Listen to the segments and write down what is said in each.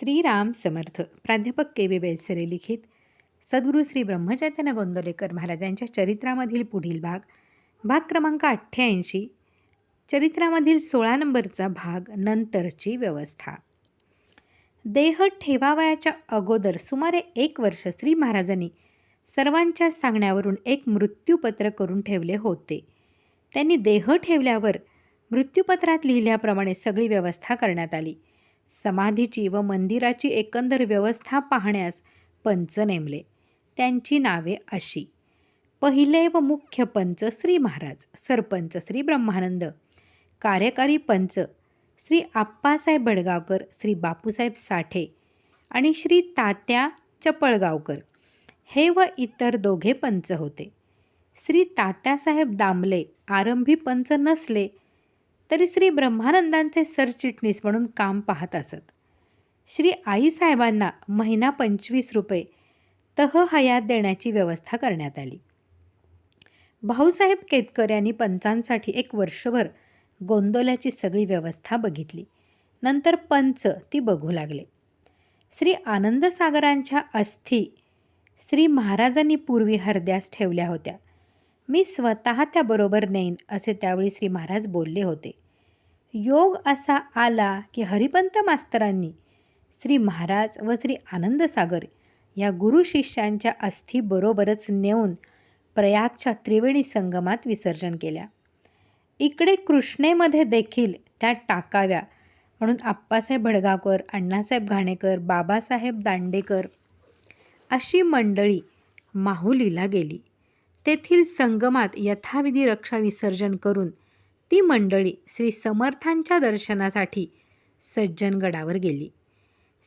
श्रीराम समर्थ प्राध्यापक के बी बेलसरे लिखित सद्गुरू श्री ब्रह्मचैतन्य गोंदवलेकर महाराजांच्या चरित्रामधील पुढील भाग भाग क्रमांक अठ्ठ्याऐंशी चरित्रामधील सोळा नंबरचा भाग नंतरची व्यवस्था. देह ठेवावयाच्या अगोदर सुमारे एक वर्ष श्री महाराजांनी सर्वांच्या सांगण्यावरून एक मृत्यूपत्र करून ठेवले होते. त्यांनी देह ठेवल्यावर मृत्यूपत्रात लिहिल्याप्रमाणे सगळी व्यवस्था करण्यात आली. समाधीची व मंदिराची एकंदर व्यवस्था पाहण्यास पंच नेमले. त्यांची नावे अशी. पहिले व मुख्य पंच श्री महाराज सरपंच श्री ब्रह्मानंद कार्यकारी पंच श्री आप्पासाहेब बडगावकर श्री बापूसाहेब साठे आणि श्री तात्या चपळगावकर. हे व इतर दोघे पंच होते. श्री तात्यासाहेब दामले आरंभी पंच नसले तरी श्री ब्रह्मानंदांचे सरचिटणीस म्हणून काम पाहत असत. श्री आईसाहेबांना महिना पंचवीस रुपये तह हयात देण्याची व्यवस्था करण्यात आली. भाऊसाहेब केतकर यांनी पंचांसाठी एक वर्षभर गोंदोल्याची सगळी व्यवस्था बघितली. नंतर पंच ती बघू लागले. श्री आनंदसागरांच्या अस्थी श्री महाराजांनी पूर्वी हरद्यास ठेवल्या होत्या. मी स्वतः त्याबरोबर नेईन असे त्यावेळी श्री महाराज बोलले होते. योग असा आला की हरिपंत मास्तरांनी श्री महाराज व श्री आनंदसागर या गुरु शिष्यांच्या अस्थी बरोबरच नेऊन प्रयागच्या त्रिवेणी संगमात विसर्जन केल्या. इकडे कृष्णेमध्ये देखील त्या टाकाव्या म्हणून आप्पासाहेब भडगावकर अण्णासाहेब घाणेकर बाबासाहेब दांडेकर अशी मंडळी माहुलीला गेली. तेथील संगमात यथाविधी रक्षा विसर्जन करून ती मंडळी श्री समर्थांच्या दर्शनासाठी सज्जनगडावर गेली.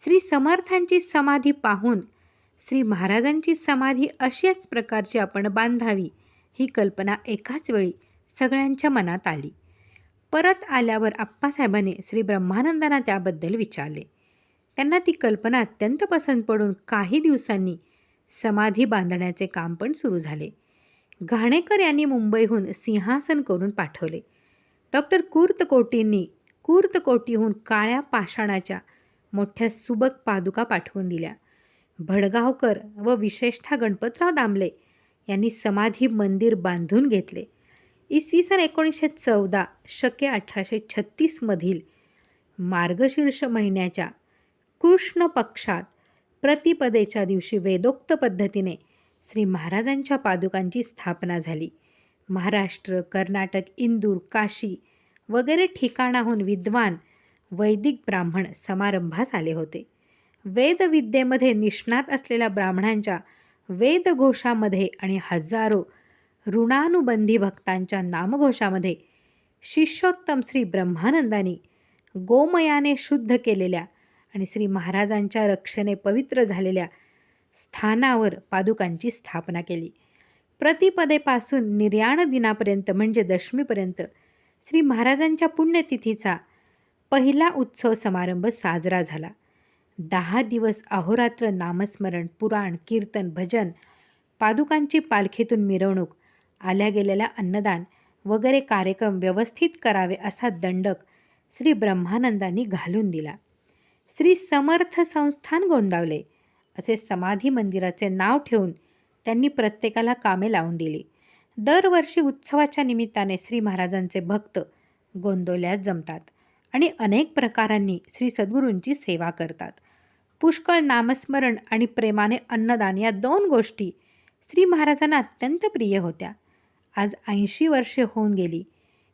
श्री समर्थांची समाधी पाहून श्री महाराजांची समाधी अशाच प्रकारची आपण बांधावी ही कल्पना एकाच वेळी सगळ्यांच्या मनात आली. परत आल्यावर आप्पासाहेबांनी श्री ब्रह्मानंदांना त्याबद्दल विचारले. त्यांना ती कल्पना अत्यंत पसंत पडून काही दिवसांनी समाधी बांधण्याचे काम पण सुरू झाले. घाणेकर यांनी मुंबईहून सिंहासन करून पाठवले. डॉक्टर कुर्तकोटींनी कुर्तकोटीहून काळ्या पाषाणाच्या मोठ्या सुबक पादुका पाठवून दिल्या. भडगावकर व विशेषतः गणपतराव दामले यांनी समाधी मंदिर बांधून घेतले. इसवी सन एकोणीसशे चौदा शके अठराशे छत्तीसमधील मार्गशीर्ष महिन्याच्या कृष्ण पक्षात प्रतिपदेच्या दिवशी वेदोक्त पद्धतीने श्री महाराजांच्या पादुकांची स्थापना झाली. महाराष्ट्र कर्नाटक इंदूर काशी वगैरे ठिकाणाहून विद्वान वैदिक ब्राह्मण समारंभास आले होते. वेदविद्येमध्ये निष्णात असलेल्या ब्राह्मणांच्या वेदघोषामध्ये आणि हजारो ऋणानुबंधी भक्तांच्या नामघोषामध्ये शिष्योत्तम श्री ब्रह्मानंदानी गोमयाने शुद्ध केलेल्या आणि श्री महाराजांच्या रक्षणे पवित्र झालेल्या स्थानावर पादुकांची स्थापना केली. प्रतिपदेपासून निर्याण दिनापर्यंत म्हणजे दशमीपर्यंत श्री महाराजांच्या पुण्यतिथीचा पहिला उत्सव समारंभ साजरा झाला. दहा दिवस अहोरात्र नामस्मरण पुराण कीर्तन भजन पादुकांची पालखीतून मिरवणूक आल्या गेलेल्या अन्नदान वगैरे कार्यक्रम व्यवस्थित करावे असा दंडक श्री ब्रह्मानंदांनी घालून दिला. श्री समर्थ संस्थान गोंदावले. असे समाधी मंदिराचे नाव ठेवून त्यांनी प्रत्येकाला कामे लावून दिली. दरवर्षी उत्सवाच्या निमित्ताने श्री महाराजांचे भक्त गोंदवल्यात जमतात आणि अनेक प्रकारांनी श्री सद्गुरूंची सेवा करतात. पुष्कळ नामस्मरण आणि प्रेमाने अन्नदान या दोन गोष्टी श्री महाराजांना अत्यंत प्रिय होत्या. आज ऐंशी वर्षे होऊन गेली.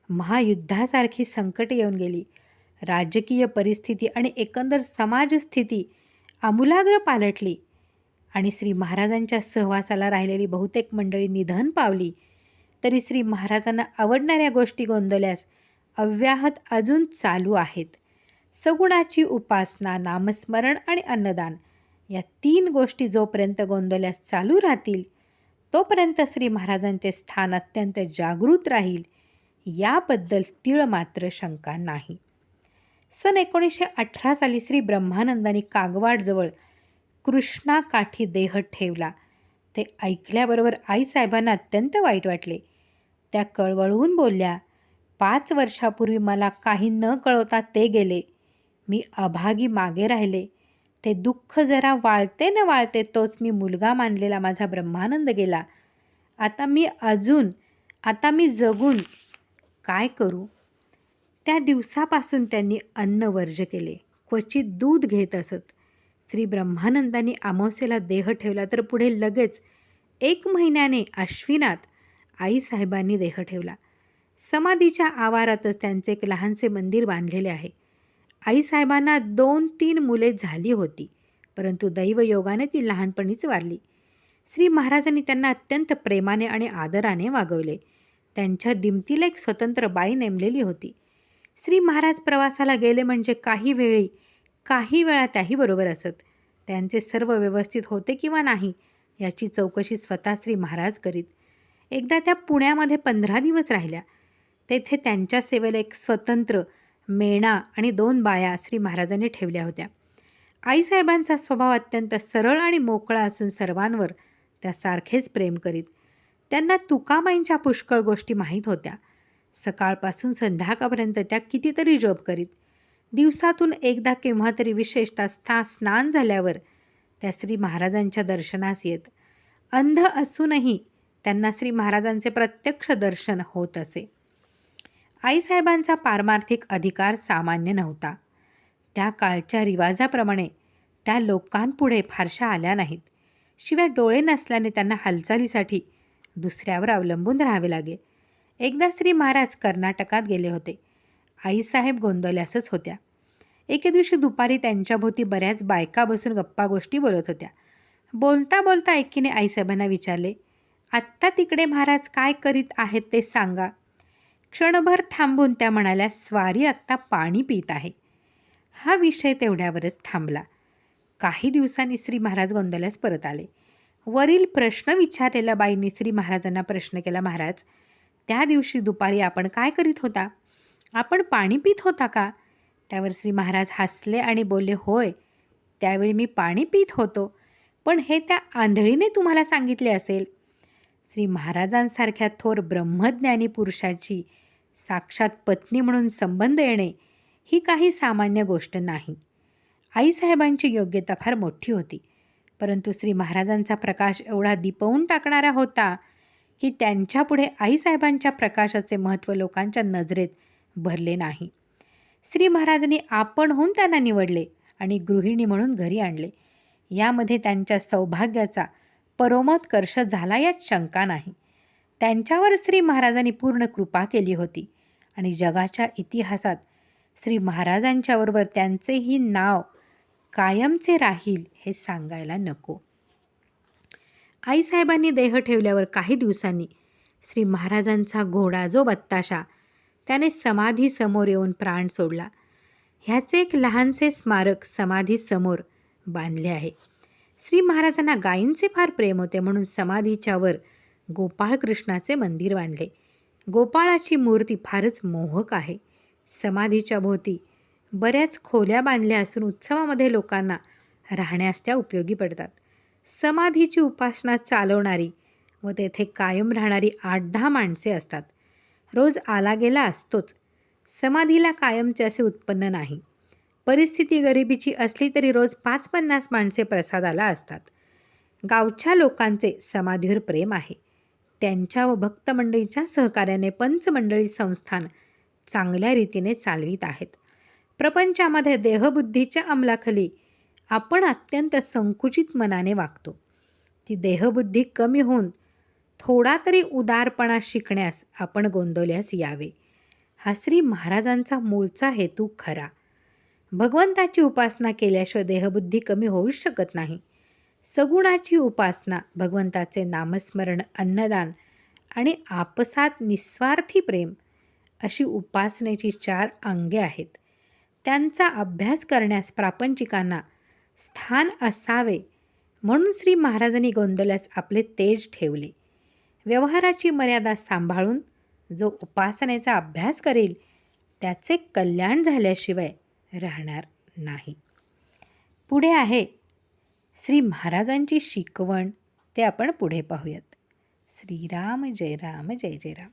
महायुद्धासारखी संकटे येऊन गेली. राजकीय परिस्थिती आणि एकंदर समाजस्थिती आमूलाग्र पालटली आणि श्री महाराजांच्या सहवासाला राहिलेली बहुतेक मंडळी निधन पावली. तरी श्री महाराजांना आवडणाऱ्या गोष्टी गोंदवल्यास अव्याहत अजून चालू आहेत. सगुणाची उपासना नामस्मरण आणि अन्नदान या तीन गोष्टी जोपर्यंत गोंदवल्यास चालू राहतील तोपर्यंत श्री महाराजांचे स्थान अत्यंत जागृत राहील. याबद्दल तीळ मात्र शंका नाही. सन एकोणीसशे अठरा साली श्री ब्रह्मानंदांनी कागवाडजवळ कृष्णाकाठी देह ठेवला. ते ऐकल्याबरोबर आईसाहेबांना अत्यंत वाईट वाटले. त्या कळवळून बोलल्या पाच वर्षापूर्वी मला काही न कळवता ते गेले. मी अभागी मागे राहिले. ते दुःख जरा वाळते न वाळते तोच मी मुलगा मानलेला माझा ब्रह्मानंद गेला. आता मी अजून आता मी जगून काय करू? त्या दिवसापासून त्यांनी अन्न वर्ज केले. क्वचित दूध घेत असत. श्री ब्रह्मानंदांनी अमावस्येला देह ठेवला तर पुढे लगेच एक महिन्याने अश्विनात आईसाहेबांनी देह ठेवला. समाधीच्या आवारातच त्यांचे एक लहानसे मंदिर बांधलेले आहे. आईसाहेबांना दोन तीन मुले झाली होती परंतु दैवयोगाने ती लहानपणीच वारली. श्री महाराजांनी त्यांना अत्यंत प्रेमाने आणि आदराने वागवले. त्यांच्या दिमतीला एक स्वतंत्र बाई नेमलेली होती. श्री महाराज प्रवासाला गेले म्हणजे काही वेळी काही वेळा त्याही बरोबर असत. त्यांचे सर्व व्यवस्थित होते किंवा नाही याची चौकशी स्वतः श्री महाराज करीत. एकदा त्या पुण्यामध्ये पंधरा दिवस राहिल्या. तेथे त्यांच्या सेवेला एक स्वतंत्र मेणा आणि दोन बाया श्री महाराजांनी ठेवल्या होत्या. आईसाहेबांचा स्वभाव अत्यंत सरळ आणि मोकळा असून सर्वांवर त्या सारखेच प्रेम करीत. त्यांना तुकामाईंच्या पुष्कळ गोष्टी माहीत होत्या. सकाळपासून संध्याकाळपर्यंत त्या कितीतरी जॉब करीत. दिवसातून एकदा केव्हा तरी विशेषतः स्था स्नान झाल्यावर त्या श्री महाराजांच्या दर्शनास येत. अंध असूनही त्यांना श्री महाराजांचे प्रत्यक्ष दर्शन होत असे. आईसाहेबांचा पारमार्थिक अधिकार सामान्य नव्हता. त्या काळच्या रिवाजाप्रमाणे त्या लोकांपुढे फारशा आल्या नाहीत. शिवाय डोळे नसल्याने त्यांना हालचालीसाठी दुसऱ्यावर अवलंबून राहावे लागे. एकदा श्री महाराज कर्नाटकात गेले होते. आईसाहेब गोंधल्यासच होत्या. एके दिवशी दुपारी त्यांच्याभोवती बऱ्याच बायका बसून गप्पा गोष्टी बोलत होत्या. बोलता बोलता एकीने आईसाहेबांना विचारले आत्ता तिकडे महाराज काय करीत आहेत ते सांगा. क्षणभर थांबून त्या म्हणाल्या स्वारी आत्ता पाणी पित आहे. हा विषय तेवढ्यावरच थांबला. काही दिवसांनी श्री महाराज गोंदल्यास परत आले. वरील प्रश्न विचारलेल्या बाईंनी श्री महाराजांना प्रश्न केला महाराज त्या दिवशी दुपारी आपण काय करीत होता? आपण पाणी पित होता का? त्यावर श्री महाराज हसले आणि बोलले होय त्यावेळी मी पाणी पित होतो. पण हे त्या आंधळीने तुम्हाला सांगितले असेल. श्री महाराजांसारख्या थोर ब्रह्मज्ञानी पुरुषाची साक्षात पत्नी म्हणून संबंध येणे ही काही सामान्य गोष्ट नाही. आईसाहेबांची योग्यता फार मोठी होती. परंतु श्री महाराजांचा प्रकाश एवढा दिपवून टाकणारा होता की त्यांच्यापुढे आईसाहेबांच्या प्रकाशाचे महत्त्व लोकांच्या नजरेत भरले नाही. श्री महाराजांनी आपण होऊन त्यांना निवडले आणि गृहिणी म्हणून घरी आणले. यामध्ये त्यांच्या सौभाग्याचा परोमोत्कर्ष झाला यात शंका नाही. त्यांच्यावर श्री महाराजांनी पूर्ण कृपा केली होती आणि जगाच्या इतिहासात श्री महाराजांच्याबरोबर त्यांचेही नाव कायमचे राहील हे सांगायला नको. आईसाहेबांनी देह ठेवल्यावर काही दिवसांनी श्री महाराजांचा घोडा जो बत्ताशा त्याने समाधीसमोर येऊन प्राण सोडला. ह्याचे एक लहानसे स्मारक समाधीसमोर बांधले आहे. श्री महाराजांना गायींचे फार प्रेम होते म्हणून समाधीच्यावर गोपाळकृष्णाचे मंदिर बांधले. गोपाळाची मूर्ती फारच मोहक आहे. समाधीच्या भोवती बऱ्याच खोल्या बांधल्या असून उत्सवामध्ये लोकांना राहण्यास त्या उपयोगी पडतात. समाधीची उपासना चालवणारी व तेथे कायम राहणारी आठ दहा माणसे असतात. रोज आला गेला असतोच. समाधीला कायमचे असे उत्पन्न नाही. परिस्थिती गरिबीची असली तरी रोज पाच पन्नास माणसे प्रसादाला असतात. गावच्या लोकांचे समाधीवर प्रेम आहे. त्यांच्या व भक्तमंडळीच्या सहकार्याने पंचमंडळी संस्थान चांगल्या रीतीने चालवित आहेत. प्रपंचामध्ये देहबुद्धीच्या अंमलाखाली आपण अत्यंत संकुचित मनाने वागतो. ती देहबुद्धी कमी होऊन थोडा तरी उदारपणा शिकण्यास आपण गोंदवल्यास यावे. हा श्री महाराजांचा मूळचा हेतू खरा. भगवंताची उपासना केल्याशिवाय देहबुद्धी कमी होऊच शकत नाही. सगुणाची उपासना भगवंताचे नामस्मरण अन्नदान आणि आपसात निस्वार्थी प्रेम अशी उपासनेची चार अंगे आहेत. त्यांचा अभ्यास करण्यास प्रापंचिकांना स्थान असावे म्हणून श्री महाराजांनी गोंदल्यास आपले तेज ठेवले. व्यवहाराची मर्यादा सांभाळून जो उपासनेचा अभ्यास करेल त्याचे कल्याण झाल्याशिवाय राहणार नाही. पुढे आहे श्री महाराजांची शिकवण. ते आपण पुढे पाहूयात. श्रीराम जय राम जय जय राम.